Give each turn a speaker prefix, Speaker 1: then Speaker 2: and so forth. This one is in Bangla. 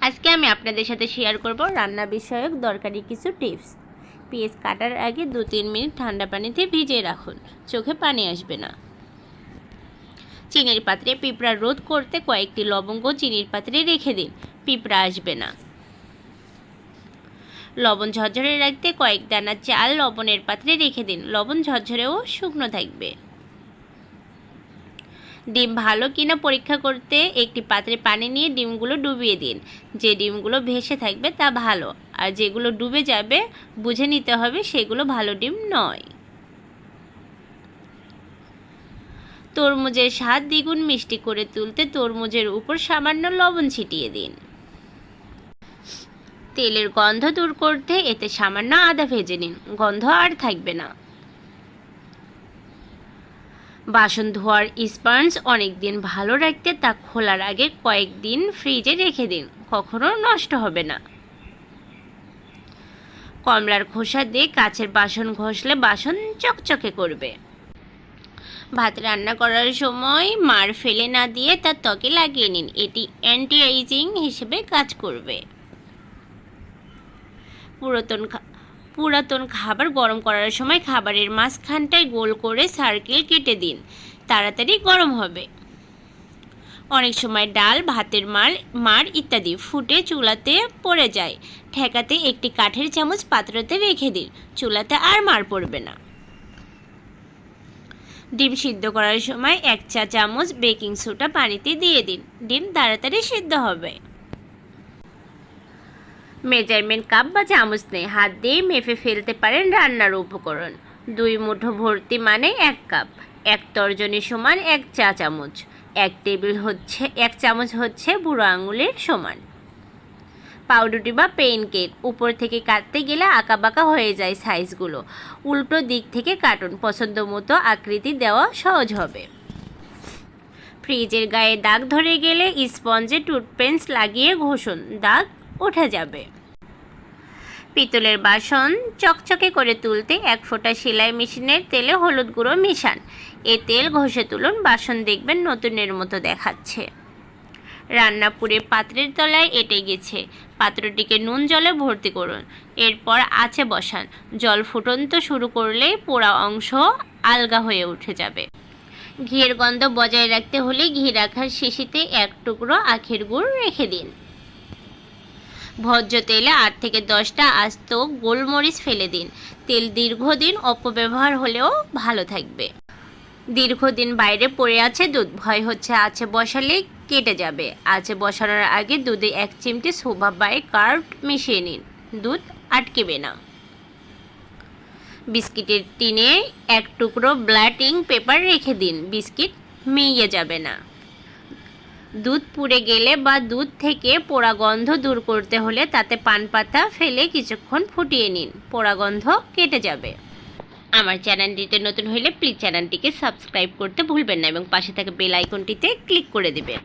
Speaker 1: আজকে আমি আপনাদের সাথে শেয়ার করব রান্না বিষয়ক দরকারি কিছু টিপস পেঁয়াজ কাটার আগে দু তিন মিনিট ঠান্ডা পানিতে ভিজিয়ে রাখুন। চোখে পানি আসবে না। চিনির পাত্রে পিঁপড়া রোধ করতে কয়েকটি লবঙ্গ চিনির পাত্রে রেখে দিন। পিঁপড়া আসবে না। লবণ ঝরঝরে রাখতে কয়েক দানা চাল লবণের পাত্রে রেখে দিন। লবণ ঝরঝরেও শুকনো থাকবে। ডিম ভালো কিনা পরীক্ষা করতে একটি পাত্রে পানি নিয়ে ডিমগুলো ডুবিয়ে দিন। যে ডিমগুলো ভেসে থাকবে তা ভালো। আর যেগুলো ডুবে যাবে, বুঝে নিতে হবে সেগুলো ভালো ডিম নয়। তরমুজের স্বাদ দ্বিগুণ মিষ্টি করে তুলতে তরমুজের উপর সামান্য লবণ ছিটিয়ে দিন। তেলের গন্ধ দূর করতে এতে সামান্য আদা ভেজে নিন। গন্ধ আর থাকবে না। বাসন ধোয়ার স্পঞ্জ অনেক দিন ভালো রাখতে তা খোলার আগে কয়েকদিন ফ্রিজে রেখে দিন, কখনো নষ্ট হবে না। কমলার খোসা দিয়ে কাচের বাসন ঘষলে বাসন চকচকে করবে। ভাত রান্না করার সময় মার ফেলে না দিয়ে তার ত্বকে লাগিয়ে নিন, এটি অ্যান্টি এইজিং হিসেবে কাজ করবে। পুরাতন পুরাতন খাবার গরম করার সময় খাবারের মাঝখানটায় গোল করে সার্কেল কেটে দিন। তাড়াতাড়ি গরম হবে। অনেক সময় ডাল, ভাতের মাল, মার ইত্যাদি ফুটে চুলাতে পড়ে যায়। ঠেকাতে একটি কাঠের চামচ পাত্রতে রেখে দিন। চুলাতে আর মার পড়বে না। ডিম সিদ্ধ করার সময় এক চা চামচ বেকিং সোডা পানিতে দিয়ে দিন। ডিম তাড়াতাড়ি সিদ্ধ হবে। মেজারমেন্ট কাপ বা চামচ নেই। হাত দিয়ে মেপে ফেলতে পারেন রান্নার উপকরণ। দুই মুঠো ভর্তি মানে এক কাপ। এক তর্জনী সমান এক চা চামচ। এক টেবিল হচ্ছে, এক চামচ হচ্ছে বুড়ো আঙুলের সমান। পাউরুটি বা পেন কেক উপর থেকে কাটতে গেলে আঁকা বাঁকা হয়ে যায় সাইজগুলো। উল্টো দিক থেকে কাটুন। পছন্দ মতো আকৃতি দেওয়া সহজ হবে। ফ্রিজের গায়ে দাগ ধরে গেলে স্পঞ্জে টুথপেন্স লাগিয়ে ঘষুন। দাগ উঠে যাবে। পিতলের বাসন চকচকে করে তুলতে এক ফোঁটা সেলাই মেশিনের তেলে হলুদ গুঁড়ো মিশান। এ তেল ঘষে তুলুন, বাসন দেখবেন নতুনের মতো দেখাচ্ছে। রান্নাপুরে পাত্রের তলায় এঁটে গেছে। পাত্রটিকে নুন জলে ভর্তি করুন, এরপর আছে বসান। জল ফুটন্ত শুরু করলেই পোড়া অংশ আলগা হয়ে উঠে যাবে। ঘিয়ের গন্ধ বজায় রাখতে হলে ঘি রাখার শিশিতে এক টুকরো আখের গুড় রেখে দিন। ভোজ্য তেলে আট থেকে দশটা আস্ত গোলমরিচ ফেলে দিন। তেল দীর্ঘদিন অপব্যবহার হলেও ভালো থাকবে। দীর্ঘদিন বাইরে পড়ে আছে দুধ। ভয় হচ্ছে আছে বসালে কেটে যাবে। আছে বসানোর আগে দুধে এক চিমটি সোভা বাই কার্ড মিশিয়ে নিন। দুধ আটকেবে না। বিস্কিটের টিনে এক টুকরো ব্ল্যাটিং পেপার রেখে দিন। বিস্কিট মেয়ে যাবে না। দুধ পুড়ে গেলে বা দুধ থেকে পোড়া গন্ধ দূর করতে হলে তাতে পান পাতা ফেলে কিছুক্ষণ ফুটিয়ে নিন। পোড়া গন্ধ কেটে যাবে। আমার চ্যানেলটিতে নতুন হলে প্লিজ চ্যানেলটিকে সাবস্ক্রাইব করতে ভুলবেন না এবং পাশে থাকা বেল আইকনটিতে ক্লিক করে দেবেন।